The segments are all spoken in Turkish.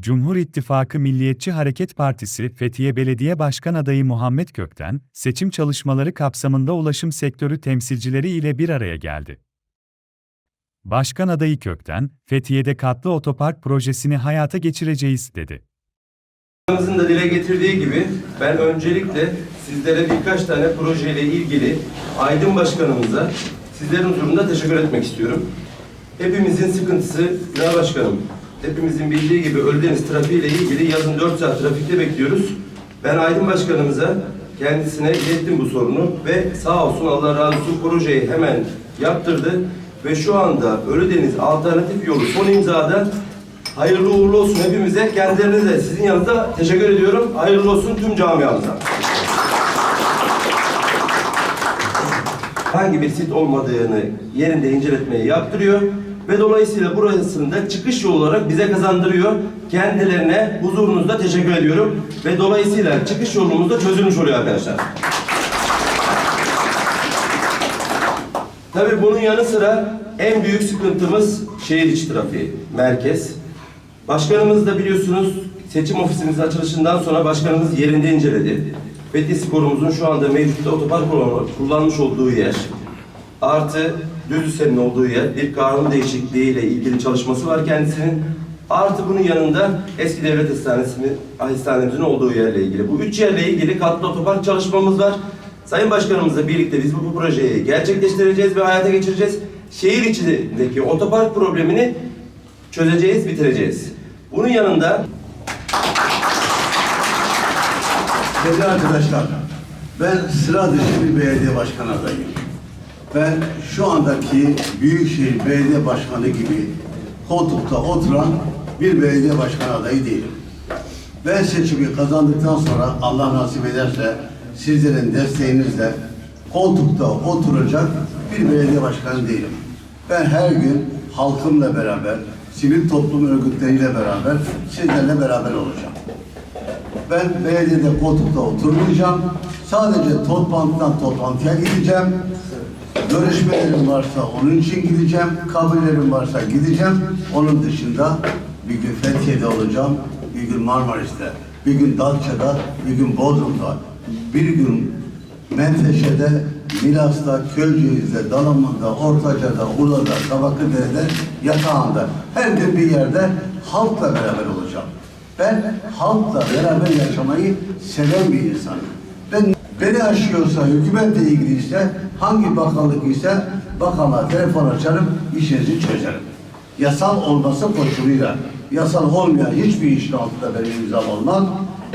Cumhur İttifakı Milliyetçi Hareket Partisi Fethiye Belediye Başkan adayı Muhammed Kökten, seçim çalışmaları kapsamında ulaşım sektörü temsilcileri ile bir araya geldi. Başkan adayı Kökten, Fethiye'de katlı otopark projesini hayata geçireceğiz dedi. Başkanımızın da dile getirdiği gibi ben öncelikle sizlere birkaç tane projeyle ilgili Aydın Başkanımıza sizlerin huzurunda teşekkür etmek istiyorum. Hepimizin sıkıntısı Ünal Başkanım. Hepimizin bildiği gibi Ölüdeniz trafiğiyle ilgili yazın 4 saat trafikte bekliyoruz. Ben Aydın Başkanımıza kendisine ilettim bu sorunu ve sağ olsun Allah razı olsun projeyi hemen yaptırdı ve şu anda Ölüdeniz alternatif yolu son imzada Hayırlı uğurlu olsun hepimize. Kendilerine de sizin yanınızda teşekkür ediyorum. Hayırlı olsun tüm camiamıza. Herhangi bir sit olmadığını yerinde inceletmeyi yaptırıyor ve dolayısıyla burasını da çıkış yolu olarak bize kazandırıyor. Kendilerine huzurunuzda teşekkür ediyorum ve dolayısıyla çıkış yolumuz da çözülmüş oluyor arkadaşlar. Tabii bunun yanı sıra en büyük sıkıntımız şehir içi trafiği, merkez. Başkanımız da biliyorsunuz seçim ofisimizin açılışından sonra başkanımız yerinde inceledi. Fethi Spor'umuzun şu anda mevcutta otopark kullan- kullanmış olduğu yer, artı Düzüsel'in olduğu yer, bir kanun değişikliği ile ilgili çalışması var kendisinin. Artı bunun yanında eski devlet hastanesinin, hastanemizin olduğu yerle ilgili. Bu üç yerle ilgili katlı otopark çalışmamız var. Sayın Başkanımızla birlikte biz bu, bu projeyi gerçekleştireceğiz ve hayata geçireceğiz. Şehir içindeki otopark problemini çözeceğiz, bitireceğiz. Bunun yanında Sevgili arkadaşlar, ben sıra dışı bir belediye başkan adayım. Ben şu andaki Büyükşehir Belediye Başkanı gibi koltukta oturan bir belediye başkan adayı değilim. Ben seçimi kazandıktan sonra Allah nasip ederse sizlerin desteğinizle koltukta oturacak bir belediye başkanı değilim. Ben her gün halkımla beraber, sivil toplum örgütleriyle beraber sizlerle beraber olacağım. Ben belediyede koltukta oturmayacağım. Sadece toplantıdan toplantıya gideceğim. Görüşmelerim varsa onun için gideceğim. Kabullerim varsa gideceğim. Onun dışında bir gün Fethiye'de olacağım. Bir gün Marmaris'te. Bir gün Datça'da. Bir gün Bodrum'da. Bir gün Menteşe'de, Milas'ta, Köyceğiz'de, Dalaman'da, Ortaca'da, Ula'da, Kabaklıdere'de, Yatağan'da. Her gün bir yerde halkla beraber olacağım. Ben halkla beraber yaşamayı seven bir insanım. Ben beni aşıyorsa, hükümetle ilgiliyse, hangi bakanlık ise bakanlığa telefon açarım, işinizi çözerim. Yasal olması koşuluyla, yasal olmayan hiçbir işin altında benim imzam olmaz.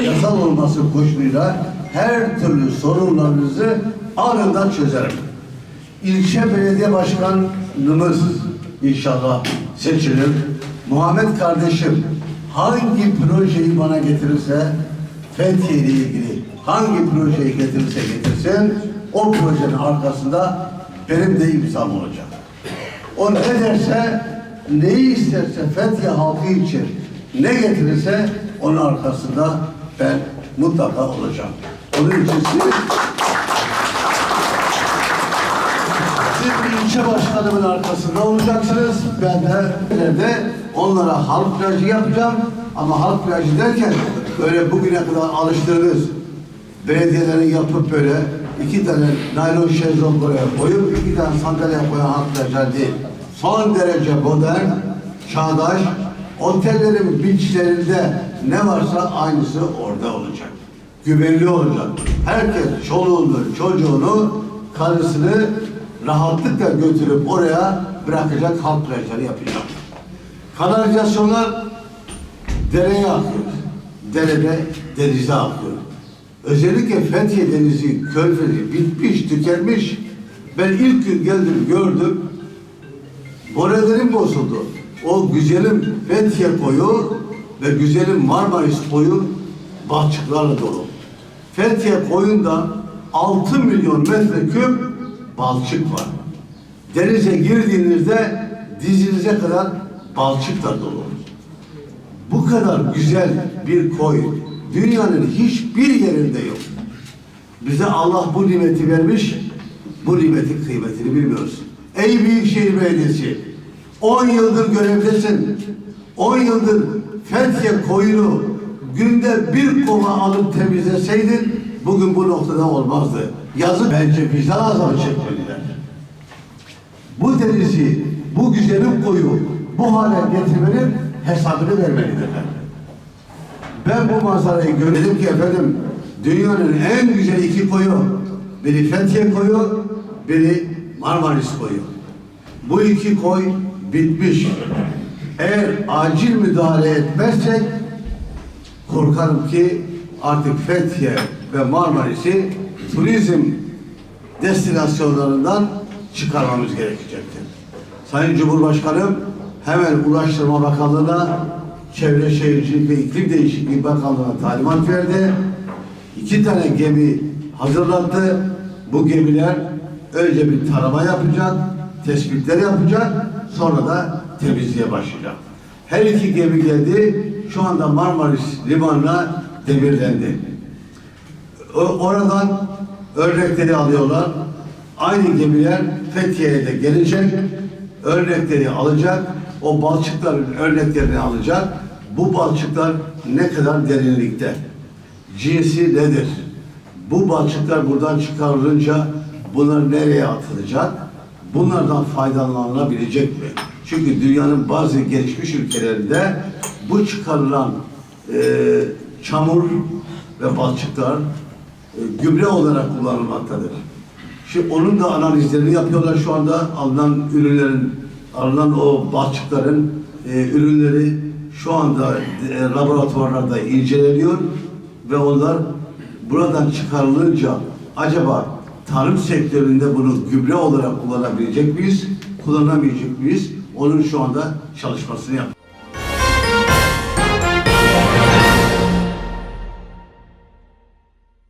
Yasal olması koşuluyla her türlü sorunlarınızı anında çözerim. İlçe belediye başkanımız inşallah seçilir. Muhammed kardeşim hangi projeyi bana getirirse Fethiye ile ilgili hangi projeyi getirirse getirsin o projenin arkasında benim de imzam olacak. O ne derse, neyi isterse Fethiye halkı için ne getirirse onun arkasında ben mutlaka olacağım. Onun için siz siz bir ilçe başkanımın arkasında olacaksınız. Ben de ileride onlara halk plajı yapacağım. Ama halk plajı derken böyle bugüne kadar alıştığınız belediyelerin yapıp böyle iki tane naylon şezlong koyup iki tane sandalye koyan halk plajları değil. Son derece modern, çağdaş, otellerin beachlerinde ne varsa aynısı orada olacak. Güvenli olacak. Herkes çoluğunu, çocuğunu, karısını rahatlıkla götürüp oraya bırakacak halk plajları yapacak. Kanalizasyonlar dereye akıyor. Derede denize akıyor. Özellikle Fethiye Denizi, Körfezi bitmiş, tükenmiş. Ben ilk gün geldim gördüm. Morallerim bozuldu. O güzelim Fethiye koyu ve güzelim Marmaris koyu balçıklarla dolu. Fethiye koyunda 6 milyon metreküp balçık var. Denize girdiğinizde dizinize kadar balçıkla dolu. Bu kadar güzel bir koy dünyanın hiçbir yerinde yok. Bize Allah bu nimeti vermiş, bu nimetin kıymetini bilmiyoruz. Ey Büyükşehir Belediyesi, 10 yıldır görevdesin. 10 yıldır Fethiye koyunu günde bir kova alıp temizleseydin bugün bu noktada olmazdı. Yazık bence vicdan azabı çekmeliler. Bu denizi, bu güzelim koyu bu hale getirmenin hesabını vermelidirler. Ben bu manzarayı gördüm ki efendim dünyanın en güzel iki koyu biri Fethiye koyu, biri Marmaris koyu. Bu iki koy bitmiş. Eğer acil müdahale etmezsek korkarım ki artık Fethiye ve Marmaris'i turizm destinasyonlarından çıkarmamız gerekecektir. Sayın Cumhurbaşkanım hemen Ulaştırma Bakanlığı'na Çevre Şehircilik ve İklim Değişikliği Bakanlığı'na talimat verdi. İki tane gemi hazırlattı. Bu gemiler önce bir tarama yapacak, tespitler yapacak, sonra da temizliğe başlayacak. Her iki gemi geldi, şu anda Marmaris Limanı'na demirlendi. Oradan örnekleri alıyorlar. Aynı gemiler Fethiye'ye de gelecek. Örnekleri alacak. O balçıkların örneklerini alacak. Bu balçıklar ne kadar derinlikte? Cinsi nedir? Bu balçıklar buradan çıkarılınca bunlar nereye atılacak? Bunlardan faydalanılabilecek mi? Çünkü dünyanın bazı gelişmiş ülkelerinde bu çıkarılan eee, çamur ve balçıklar e, gübre olarak kullanılmaktadır. Şimdi onun da analizlerini yapıyorlar şu anda. Alınan ürünlerin, alınan o balçıkların e, ürünleri şu anda e, laboratuvarlarda inceleniyor ve onlar buradan çıkarılınca acaba tarım sektöründe bunu gübre olarak kullanabilecek miyiz, kullanamayacak mıyız? Onun şu anda çalışmasını yapıyoruz.